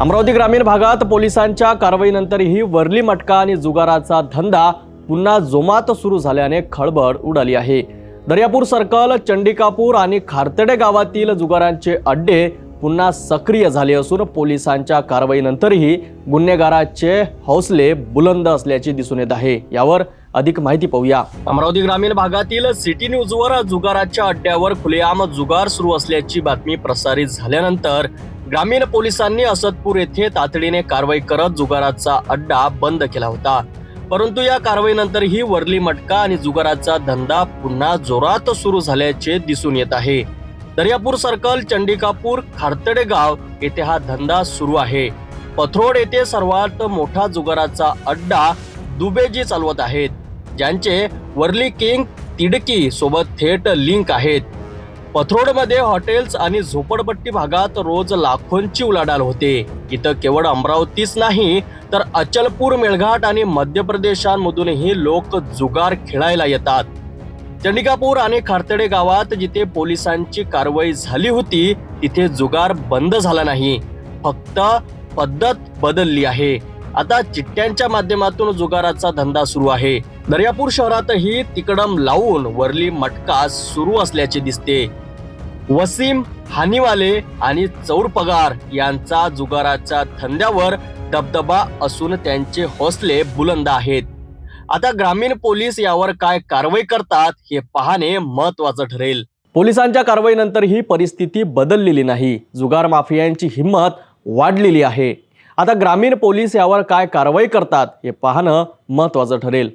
अमरावती ग्रामीण भागात पोलिसांच्या कारवाईनंतरही वरली मटका आणि जुगाराचा धंदा पुन्हा जोमात सुरू झाल्याने खळबळ उडाली आहे. दर्यापूर सर्कल चंडिकापूर आणि खारतडे गावातील जुगारांचे अड्डे पुन्हा सक्रिय झाले असून पोलिसांच्या कारवाईनंतरही गुन्हेगाराचे हौसले बुलंद असल्याचे दिसून येत आहे. यावर अधिक माहिती पाहूया. अमरावती ग्रामीण भागातील सिटी न्यूजवर जुगाराच्या अड्ड्यावर खुलेआम जुगार सुरू असल्याची बातमी प्रसारित झाल्यानंतर ग्रामीण पोलिसांनी असदपूर येथे तातडीने कारवाई करत जुगाराचा अड्डा बंद केला होता. परंतु या कारवाईनंतरही वरली मटका आणि जुगाराचा धंदा पुन्हा जोरात सुरू झाल्याचे दिसून येत आहे. दर्यापूर सर्कल चंडिकापूर खारतडे गाव येथे हा धंदा सुरू आहे. पथरोड येथे सर्वात मोठा जुगाराचा अड्डा दुबेजी चालवत आहेत. ज्यांचे वर्ली किंग तिडकी सोबत थेट लिंक आहेत. पथरोडमध्ये हॉटेल्स आणि झोपडपट्टी भागात रोज लाखोंची उलाढाल होते. इथं केवळ अमरावतीच नाही तर अचलपूर मेळघाट आणि मध्य प्रदेशांमधूनही लोक जुगार खेळायला येतात. चंडिकापूर आणि खारतडे गावात जिथे पोलिसांची कारवाई झाली होती तिथे जुगार बंद झाला नाही. फक्त पद्धत बदलली आहे. आता चिठ्ठ्यांच्या माध्यमातून जुगाराचा धंदा सुरू आहे. दर्यापूर शहरातही तिकडम लावून वरली मटका सुरू असल्याचे दिसते. वसीम हानीवाले आणि चौर पगार यांचा जुगाराच्या धंद्यावर दबदबा असून त्यांचे हौसले बुलंद आहेत. आता ग्रामीण पोलीस यावर काय कारवाई करतात हे पाहणे महत्वाचं ठरेल. पोलिसांच्या कारवाईनंतर ही परिस्थिती बदललेली नाही. जुगार माफियांची हिंमत वाढलेली आहे. आता ग्रामीण पोलीस यावर काय कारवाई करतात हे पाहणं महत्त्वाचं ठरेल.